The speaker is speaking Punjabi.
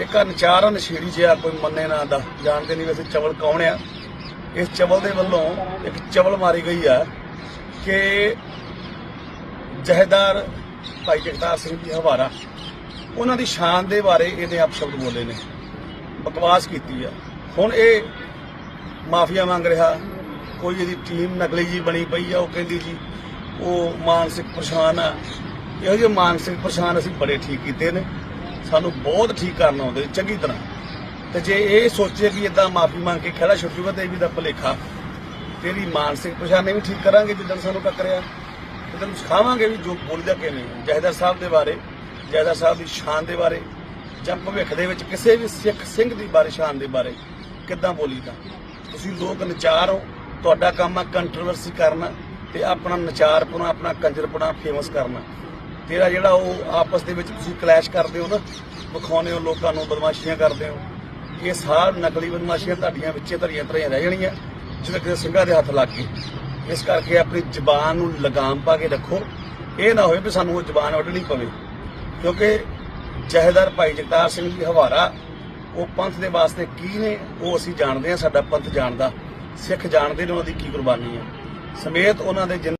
ਇੱਕ ਨਚਾਰਾ ਨਸ਼ੇੜੀ ਜਿਹਾ ਕੋਈ ਮੰਨੇ ਨਾ ਦਾ। ਜਾਣਦੇ ਨਹੀਂ ਵੈਸੇ ਚਵਲ ਕੌਣ ਆ। ਇਸ ਚਵਲ ਦੇ ਵੱਲੋਂ ਇੱਕ ਚਵਲ ਮਾਰੀ ਗਈ ਆ ਕਿ ਜਹੇਦਾਰ ਭਾਈ ਜਗਤਾਰ ਸਿੰਘ ਜੀ ਹਵਾਰਾ, ਉਹਨਾਂ ਦੀ ਸ਼ਾਨ ਦੇ ਬਾਰੇ ਇਹਨੇ ਆਪ ਸ਼ਬਦ ਬੋਲੇ ਨੇ। ਬਕਵਾਸ ਕੀਤੀ ਆ। ਹੁਣ ਇਹ ਮਾਫੀਆ ਮੰਗ ਰਿਹਾ, ਕੋਈ ਇਹਦੀ ਟੀਮ ਨਕਲੀ ਜੀ ਬਣੀ ਪਈ ਆ, ਉਹ ਕਹਿੰਦੀ ਜੀ, ਉਹ ਮਾਨਸਿਕ ਪਰੇਸ਼ਾਨ ਆ। ਇਹੋ ਜਿਹੇ ਮਾਨਸਿਕ ਪਰੇਸ਼ਾਨ ਅਸੀਂ ਬੜੇ ਠੀਕ ਕੀਤੇ ਨੇ। ਸਾਨੂੰ ਬਹੁਤ ਠੀਕ ਕਰਨ ਆਉਂਦੇ, ਚੰਗੀ ਤਰ੍ਹਾਂ। ਤੇ ਜੇ ਇਹ ਸੋਚੇ ਵੀ ਇਦਾਂ ਮਾਫੀ ਮੰਗ ਕੇ ਖੜਾ ਛੁੱਟ ਜੂਗਾ ਤੇ ਇਹ ਵੀ ਦਾ ਭਲੇਖਾ। ਤੇਰੀ ਮਾਨਸਿਕ ਪਰੇਸ਼ਾਨੀ ਵੀ ਠੀਕ ਕਰਾਂਗੇ ਜਿੱਦਣ ਸਾਨੂੰ ਟੱਕਰਿਆ ਤੇ ਤੈਨੂੰ ਸਿਖਾਵਾਂਗੇ ਵੀ ਜੋ ਬੋਲਦਾ ਕਿਵੇਂ ਜਹਦਰ ਸਾਹਿਬ ਦੇ ਬਾਰੇ, ਜਹਦਰ ਸਾਹਿਬ ਦੀ ਸ਼ਾਨ ਦੇ ਬਾਰੇ ਜਾਂ ਭਵਿੱਖ ਦੇ ਵਿੱਚ ਕਿਸੇ ਵੀ ਸਿੱਖ ਸਿੰਘ ਦੀ ਬਾਰੇ, ਸ਼ਾਨ ਦੇ ਬਾਰੇ ਕਿੱਦਾਂ ਬੋਲੀਦਾ ਤੁਸੀਂ ਲੋਕ ਨਚਾਰ ਹੋ, ਤੁਹਾਡਾ ਕੰਮ ਆ ਕੰਟਰੋਵਰਸੀ ਕਰਨਾ ਤੇ ਆਪਣਾ ਨਚਾਰਪੁਣਾ, ਆਪਣਾ ਕੰਜਰਪੁਣਾ ਫੇਮਸ ਕਰਨਾ। ਤੇਰਾ ਜਿਹੜਾ ਉਹ ਆਪਸ ਦੇ ਵਿੱਚ ਤੁਸੀਂ ਕਲੈਸ਼ ਕਰਦੇ ਹੋ ਨਾ, ਵਿਖਾਉਂਦੇ ਹੋ, ਲੋਕਾਂ ਨੂੰ ਬਦਮਾਸ਼ੀਆਂ ਕਰਦੇ ਹੋ, ਇਹ ਸਾਰ ਨਕਲੀ ਬਦਮਾਸ਼ੀਆਂ ਤੁਹਾਡੀਆਂ ਵਿੱਚੇ ਧਰੀਆਂ ਧਰੀਆਂ ਰਹਿ ਜਾਣੀਆਂ ਜਿਵੇਂ ਕਿਸੇ ਸਿੰਘਾਂ ਦੇ ਹੱਥ ਲੱਗ ਗਏ। ਇਸ ਕਰਕੇ ਆਪਣੀ ਜ਼ਬਾਨ ਨੂੰ ਲਗਾਮ ਪਾ ਕੇ ਰੱਖੋ। ਇਹ ਨਾ ਹੋਵੇ ਵੀ ਸਾਨੂੰ ਉਹ ਜ਼ਬਾਨ ਵੱਢਣੀ ਪਵੇ, ਕਿਉਂਕਿ ਜਹੇਦਾਰ ਭਾਈ ਜਗਤਾਰ ਸਿੰਘ ਜੀ ਹਵਾਰਾ, ਉਹ ਪੰਥ ਦੇ ਵਾਸਤੇ ਕੀ ਨੇ, ਉਹ ਅਸੀਂ ਜਾਣਦੇ ਹਾਂ, ਸਾਡਾ ਪੰਥ ਜਾਣਦਾ, ਸਿੱਖ ਜਾਣਦੇ ਨੇ ਉਹਨਾਂ ਦੀ ਕੀ ਕੁਰਬਾਨੀ ਹੈ। ਸਮੇਤ ਉਹਨਾਂ ਦੇ ਜਿੰਨ-